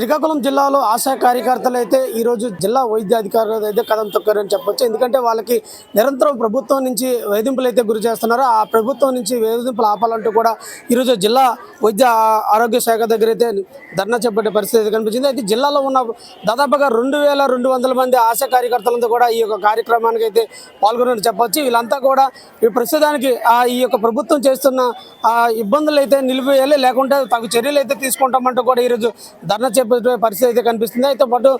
శ్రీకాకుళం జిల్లాలో ఆశా కార్యకర్తలు అయితే ఈరోజు జిల్లా వైద్యాధికారులు అయితే కథం తొక్కారని చెప్పొచ్చు. ఎందుకంటే వాళ్ళకి నిరంతరం ప్రభుత్వం నుంచి వేధింపులు అయితే గురి చేస్తున్నారో. ఆ ప్రభుత్వం నుంచి వేధింపులు ఆపాలంటూ కూడా ఈరోజు జిల్లా వైద్య ఆరోగ్య శాఖ దగ్గర అయితే ధర్నా చేపట్టే పరిస్థితి కనిపించింది. అయితే జిల్లాలో ఉన్న దాదాపుగా రెండు వేల రెండు వందల మంది ఆశా కార్యకర్తలంతా కూడా ఈ యొక్క కార్యక్రమానికి అయితే పాల్గొన్నట్టు చెప్పొచ్చు. వీళ్ళంతా కూడా ఈ ప్రస్తుతానికి ఆ ఈ యొక్క ప్రభుత్వం చేస్తున్న ఆ ఇబ్బందులు అయితే నిలిపివేయాలి. లేకుంటే తగు చర్యలు అయితే తీసుకుంటామంటూ కూడా ఈరోజు ధర్నా చేపట్టే పరిస్థితి అయితే కనిపిస్తుంది. అయితే పాటు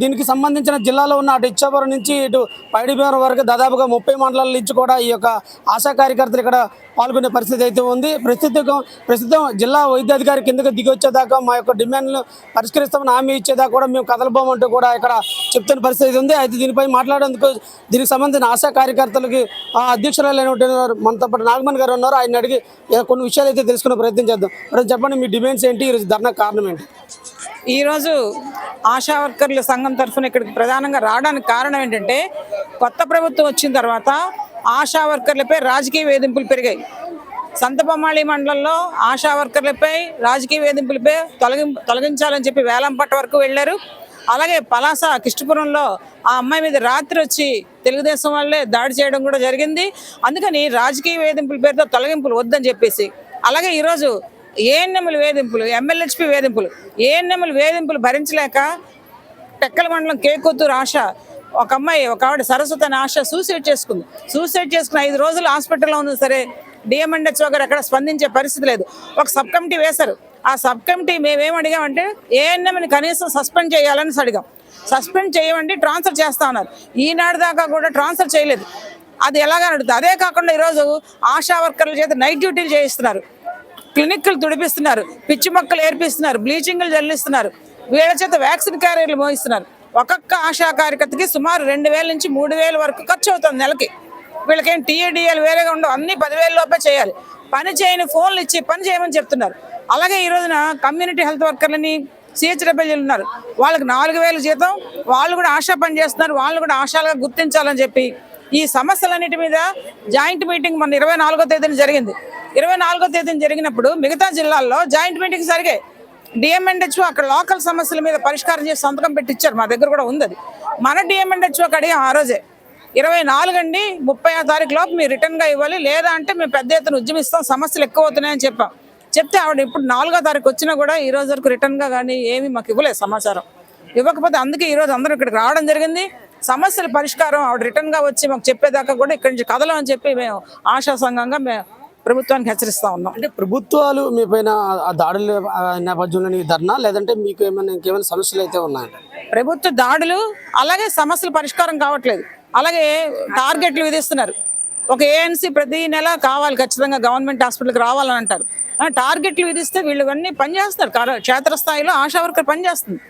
దీనికి సంబంధించిన జిల్లాలో ఉన్న అటు ఇచ్చాపురం నుంచి ఇటు పైడిపేరం వరకు దాదాపుగా ముప్పై మండలాల నుంచి కూడా ఈ యొక్క ఆశా కార్యకర్తలు ఇక్కడ పాల్గొనే పరిస్థితి అయితే ఉంది. ప్రస్తుతం ప్రస్తుతం జిల్లా వైద్యాధికారి కిందకి దిగి వచ్చేదాకా మా యొక్క డిమాండ్లు పరిష్కరిస్తామని హామీ ఇచ్చేదాకా కూడా మేము కదలబోమంటూ కూడా ఇక్కడ చెప్తున్న పరిస్థితి ఉంది. అయితే దీనిపై మాట్లాడేందుకు దీనికి సంబంధించిన ఆశా కార్యకర్తలకి అధ్యక్షురాలైనటువంటి మనతో పాటు నాగమణి గారు ఉన్నారు. ఆయన అడిగి కొన్ని విషయాలు అయితే తెలుసుకునే ప్రయత్నం చేద్దాం. చెప్పండి మీ డిమాండ్స్ ఏంటి? ఈరోజు ధర్నా కారణం ఏంటి? ఈరోజు ఆశా వర్కర్ల సంఘం తరఫున ఇక్కడికి ప్రధానంగా రావడానికి కారణం ఏంటంటే కొత్త ప్రభుత్వం వచ్చిన తర్వాత ఆశా వర్కర్లపై రాజకీయ వేధింపులు పెరిగాయి. సంతపమాళి మండలంలో ఆశా వర్కర్లపై రాజకీయ వేధింపులపై తొలగి తొలగించాలని చెప్పి వేలంపట్ట వరకు వెళ్ళారు. అలాగే పలాస కిష్టపురంలో ఆ అమ్మాయి మీద రాత్రి వచ్చి తెలుగుదేశం వాళ్ళే దాడి చేయడం కూడా జరిగింది. అందుకని రాజకీయ వేధింపుల పేరుతో తొలగింపులు వద్దని చెప్పేసి అలాగే ఈరోజు ఏఎన్ఎంలు వేధింపులు ఎమ్మెల్యేహెచ్పి వేధింపులు. ఏఎన్ఎంలు వేధింపులు భరించలేక టెక్కల మండలం కేకొత్తూరు ఆశ ఒక అమ్మాయి ఒక ఆవిడ సరస్వతి అని ఆశ సూసైడ్ చేసుకుంది. సూసైడ్ చేసుకుని ఐదు రోజులు హాస్పిటల్లో ఉంది సరే డిఎంఎండ్హెచ్ఓ గారు ఎక్కడ స్పందించే పరిస్థితి లేదు. ఒక సబ్ కమిటీ వేశారు. ఆ సబ్ కమిటీ మేమేం అడిగామంటే ఏఎన్ఎంని కనీసం సస్పెండ్ చేయాలని అడిగాం. సస్పెండ్ చేయమండి ట్రాన్స్ఫర్ చేస్తా ఉన్నారు ఈనాడు దాకా కూడా ట్రాన్స్ఫర్ చేయలేదు. అది ఎలాగ అడుగుతుంది అదే కాకుండా ఈరోజు ఆశా వర్కర్ల చేత నైట్ డ్యూటీలు చేయిస్తున్నారు. క్లినిక్లు తుడిపిస్తున్నారు పిచ్చి మొక్కలు ఏర్పిస్తున్నారు బ్లీచింగ్లు జల్లిస్తున్నారు వీళ్ళ చేత వ్యాక్సిన్ క్యారియర్లు మోయిస్తున్నారు. ఒక్కొక్క ఆశా కార్యకర్తకి సుమారు రెండు వేల నుంచి మూడు వేల వరకు ఖర్చు అవుతుంది నెలకి. వీళ్ళకేం టీఏడిఎల్ వేరేగా ఉండవు అన్ని పదివేల లోపే చేయాలి. పని చేయని ఫోన్లు ఇచ్చి పని చేయమని చెప్తున్నారు. అలాగే ఈ రోజున కమ్యూనిటీ హెల్త్ వర్కర్లని సిహెచ్డబ్ల్యూలు ఉన్నారు. వాళ్ళకి నాలుగు వేల జీతం వాళ్ళు కూడా ఆశా పని చేస్తున్నారు వాళ్ళు కూడా ఆశాలుగా గుర్తించాలని చెప్పి ఈ సమస్యలన్నిటి మీద జాయింట్ మీటింగ్ మన ఇరవై నాలుగో తేదీన జరిగింది. ఇరవై నాలుగో తేదీన జరిగినప్పుడు మిగతా జిల్లాల్లో జాయింట్ మీటింగ్ జరిగాయి. డిఎంఎన్హెచ్ఓ అక్కడ లోకల్ సమస్యల మీద పరిష్కారం చేసి సంతకం పెట్టించారు మా దగ్గర కూడా ఉంది అది. మన డిఎంఎన్హెచ్ఓ అడిగాం ఆ రోజే ఇరవై నాలుగు అండి ముప్పై తారీఖు లోపు మీరు రిటర్న్గా ఇవ్వాలి లేదా అంటే మేము పెద్ద ఎత్తున ఉద్యమిస్తాం సమస్యలు ఎక్కువ అవుతున్నాయని చెప్పాం. చెప్తే ఆవిడ ఇప్పుడు నాలుగో తారీఖు వచ్చినా కూడా ఈ రోజు వరకు రిటర్న్గా కానీ ఏమీ మాకు ఇవ్వలేదు సమాచారం. ఇవ్వకపోతే అందుకే ఈరోజు అందరూ ఇక్కడికి రావడం జరిగింది. సమస్యల పరిష్కారం ఆవిడ రిటర్న్గా వచ్చి మాకు చెప్పేదాకా కూడా ఇక్కడి నుంచి కదలం అని చెప్పి మేము ఆశా సంఘంగా మేము ప్రభుత్వానికి హెచ్చరిస్తా ఉన్నాం. అంటే ప్రభుత్వాలు మీ పైన ఆ దాడుల నేపథ్యంలో ధర్నా లేదంటే మీకు ఏమైనా ఇంకేమైనా సమస్యలు అయితే ఉన్నాయంటే ప్రభుత్వ దాడులు అలాగే సమస్యల పరిష్కారం కావట్లేదు. అలాగే టార్గెట్లు విధిస్తున్నారు. ఒక ఏఎన్సీ ప్రతి నెల కావాలి ఖచ్చితంగా గవర్నమెంట్ హాస్పిటల్కి రావాలని అంటారు. ఆ, టార్గెట్లు విధిస్తే వీళ్ళు అన్ని పనిచేస్తారు కార- క్షేత్రస్థాయిలో ఆశా వర్కర్ పనిచేస్తుంది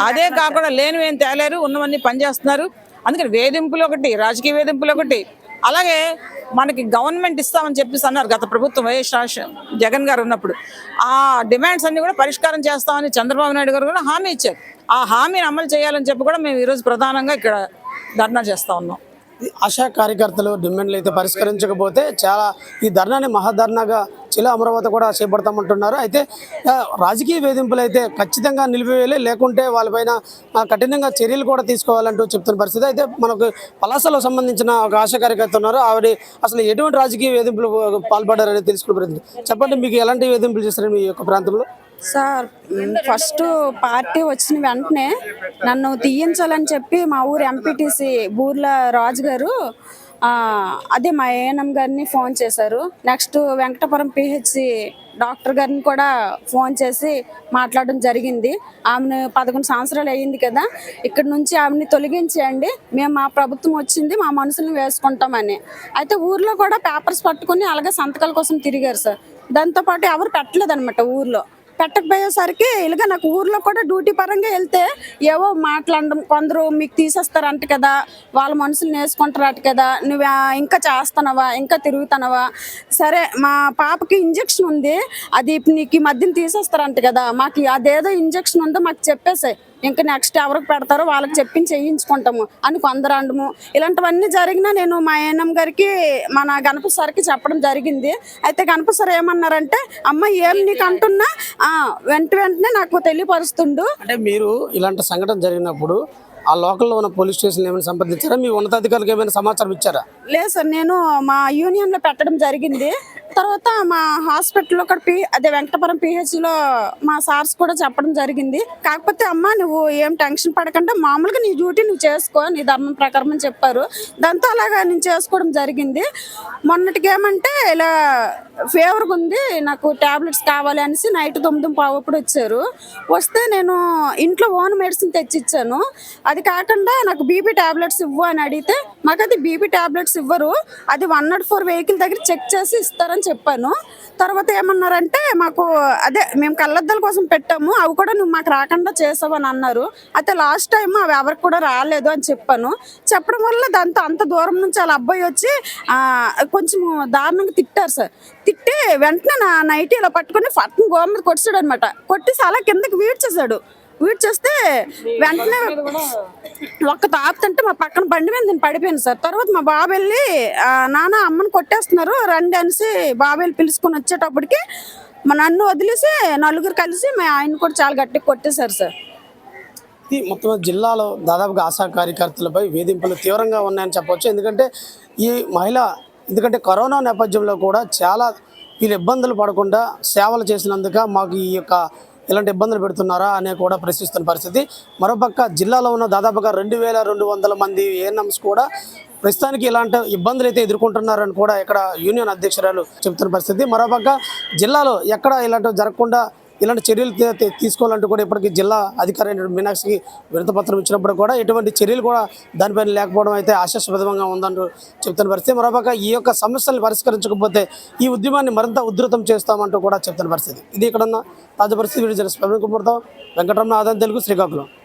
అదే కాకుండా లేనివి ఏం తేలేరు ఉన్నవన్నీ పనిచేస్తున్నారు అందుకని వేధింపులు ఒకటి రాజకీయ వేధింపులు ఒకటి అలాగే మనకి గవర్నమెంట్ ఇస్తామని చెప్పేసి అన్నారు గత ప్రభుత్వం వైఎస్ జగన్ గారు ఉన్నప్పుడు. ఆ డిమాండ్స్ అన్ని కూడా పరిష్కారం చేస్తామని చంద్రబాబు నాయుడు గారు కూడా హామీ ఇచ్చారు. ఆ హామీని అమలు చేయాలని చెప్పి కూడా మేము ఈరోజు ప్రధానంగా ఇక్కడ ధర్నా చేస్తా ఉన్నాం. ఆశా కార్యకర్తలు డిమాండ్లు అయితే పరిష్కరించకపోతే చాలా ఈ ధర్నాని మహాధర్నాగా చిల అమరావతి కూడా చేపడతామంటున్నారు. అయితే రాజకీయ వేధింపులు అయితే ఖచ్చితంగా నిలిపివేయాలి లేకుంటే వాళ్ళపైన కఠినంగా చర్యలు కూడా తీసుకోవాలంటూ చెప్తున్న పరిస్థితి. అయితే మనకు పలాసలో సంబంధించిన ఒక ఆశా కార్యకర్త ఉన్నారు. ఆవిడ అసలు ఎటువంటి రాజకీయ వేధింపులు పాల్పడారని తెలుసుకునే ప్రయత్నం. చెప్పండి మీకు ఎలాంటి వేధింపులు చేస్తారు మీ యొక్క ప్రాంతంలో? సార్ ఫస్ట్ పార్టీ వచ్చిన వెంటనే నన్ను తీయించాలని చెప్పి మా ఊరు ఎంపీటీసీ బూర్ల రాజు గారు అదే మా ఏఎన్ఎం గారిని ఫోన్ చేశారు. నెక్స్ట్ వెంకటపురం పిహెచ్సి డాక్టర్ గారిని కూడా ఫోన్ చేసి మాట్లాడడం జరిగింది. ఆమెను పదకొండు సంవత్సరాలు అయ్యింది కదా ఇక్కడ నుంచి ఆమెని తొలగించేయండి. మేము మా ప్రభుత్వం వచ్చింది మా మనుషులను వేసుకుంటామని. అయితే ఊర్లో కూడా పేపర్స్ పట్టుకుని అలాగే సంతకాల కోసం తిరిగారు సార్. దాంతోపాటు ఎవరు పెట్టలేదన్నమాట ఊర్లో. పెట్టకపోయేసరికి ఇలాగ నాకు ఊర్లో కూడా డ్యూటీ పరంగా వెళ్తే ఏవో మాట్లాడడం కొందరు మీకు తీసేస్తారంట కదా వాళ్ళ మనుషులు నేసుకుంటారట కదా నువ్వు ఇంకా చేస్తున్నావా ఇంకా తిరుగుతున్నావా సరే మా పాపకి ఇంజక్షన్ ఉంది అది నీకు ఈ మధ్యన తీసేస్తారంట కదా మాకు అదేదో ఇంజక్షన్ ఉందో మాకు చెప్పేసాయి. ఇంకా నెక్స్ట్ ఎవరికి పెడతారో వాళ్ళకి చెప్పించి చేయించుకుంటాము. అని కొందరు అండము ఇలాంటివన్నీ జరిగినా నేను మా ఏఎన్ఎం గారికి మన గణపతి సార్కి చెప్పడం జరిగింది. అయితే గణపతి సార్ ఏమన్నారంటే అమ్మ ఏం నీకు అంటున్నా? వెంట వెంటనే నాకు తెలియపరుస్తుండు. అంటే మీరు ఇలాంటి సంఘటన జరిగినప్పుడు ఆ లోకల్లో ఉన్న పోలీస్ స్టేషన్ ఏమైనా సంప్రదించారా? మీ ఉన్నతాధికారులకు ఏమైనా సమాచారం ఇచ్చారా? లేదు సార్ నేను మా యూనియన్లో పెట్టడం జరిగింది. తర్వాత మా హాస్పిటల్లో కూడా పి అదే వెంకటపురం లో మా సార్స్ కూడా చెప్పడం జరిగింది. కాకపోతే అమ్మ నువ్వు ఏం టెన్షన్ పడకుండా. మామూలుగా నీ డ్యూటీ నువ్వు చేసుకో నీ ధర్మం ప్రకారం అని చెప్పారు. దాంతో అలాగా నేను చేసుకోవడం జరిగింది. మొన్నటికి ఏమంటే ఇలా ఫీవర్గా ఉంది నాకు టాబ్లెట్స్ కావాలి అనేసి నైట్ తొమ్మిది పావు వచ్చారు. వస్తే నేను ఇంట్లో ఓన్ మెడిసిన్ తెచ్చి ఇచ్చాను అది కాకుండా నాకు బీపీ టాబ్లెట్స్ ఇవ్వు అని అడిగితే మాకు అది బీపీ టాబ్లెట్స్ ఇవ్వరు అది వన్ నాట్ ఫోర్ వెహికల్ దగ్గర చెక్ చేసి ఇస్తారని చెప్పాను. తర్వాత ఏమన్నారంటే మాకు అదే మేము కళ్ళద్దాల కోసం పెట్టాము అవి కూడా నువ్వు మాకు రాకుండా చేసావని అన్నారు. అయితే లాస్ట్ టైం అవి ఎవరికి కూడా రాలేదు అని చెప్పాను. చెప్పడం వల్ల దాంతో అంత దూరం నుంచి వాళ్ళ అబ్బాయి వచ్చి కొంచెం దారుణంగా తిట్టారు సార్. తిట్టి వెంటనే నా నైట్ ఇలా పట్టుకొని ఫట్న గోడ మీద కొట్టాడు అనమాట కొట్టేసి అలా కిందకి వీడ్చేస్తే వెంటనే ఒక్క తాపుతుంటే మా పక్కన బండి మీద నేను పడిపోయాను సార్. తర్వాత మా బాబు వెళ్ళి "ఆ, నాన్న అమ్మని కొట్టేస్తున్నారు రండి అనేసి బాబు వెళ్ళి పిలుచుకొని వచ్చేటప్పటికి మా నన్ను వదిలేసి నలుగురు కలిసి మా ఆయన కూడా చాలా గట్టిగా కొట్టేశారు సార్. ఈ మొత్తం జిల్లాలో దాదాపుగా ఆశా కార్యకర్తలపై వేధింపులు తీవ్రంగా ఉన్నాయని చెప్పొచ్చు. ఎందుకంటే ఈ మహిళ ఎందుకంటే కరోనా నేపథ్యంలో కూడా చాలా వీళ్ళు ఇబ్బందులు పడకుండా సేవలు చేసినందుక మాకు ఈ యొక్క ఇలాంటి ఇబ్బందులు పెడుతున్నారా అనే కూడా ప్రశ్నిస్తున్న పరిస్థితి. మరోపక్క జిల్లాలో ఉన్న దాదాపుగా రెండు వేల రెండు వందల మంది ఏఎన్ఎంస్ కూడా ప్రస్తుతానికి ఇలాంటి ఇబ్బందులు అయితే ఎదుర్కొంటున్నారని కూడా ఇక్కడ యూనియన్ అధ్యక్షురాలు చెబుతున్న పరిస్థితి. మరోపక్క జిల్లాలో ఎక్కడ ఇలాంటివి జరగకుండా ఇలాంటి చర్యలు తీసుకోవాలంటూ కూడా ఇప్పటికీ జిల్లా అధికారి మీనాక్షికి వినతపత్రం ఇచ్చినప్పుడు కూడా ఎటువంటి చర్యలు కూడా దానిపైన లేకపోవడం అయితే ఆశాస్పదంగా ఉందంటూ చెప్తున్న పరిస్థితి. మరోపక్క ఈ యొక్క సమస్యలను పరిష్కరించకపోతే ఈ ఉద్యమాన్ని మరింత ఉధృతం చేస్తామంటూ కూడా చెప్తున్న పరిస్థితి. ఇది ఇక్కడ ఉన్న తాజా పరిస్థితి. వీడియో జర్నలిస్ట్ ప్రవీణ్ కుమార్తో వెంకటరమణ ఆదాయం తెలుగు శ్రీకాకుళం.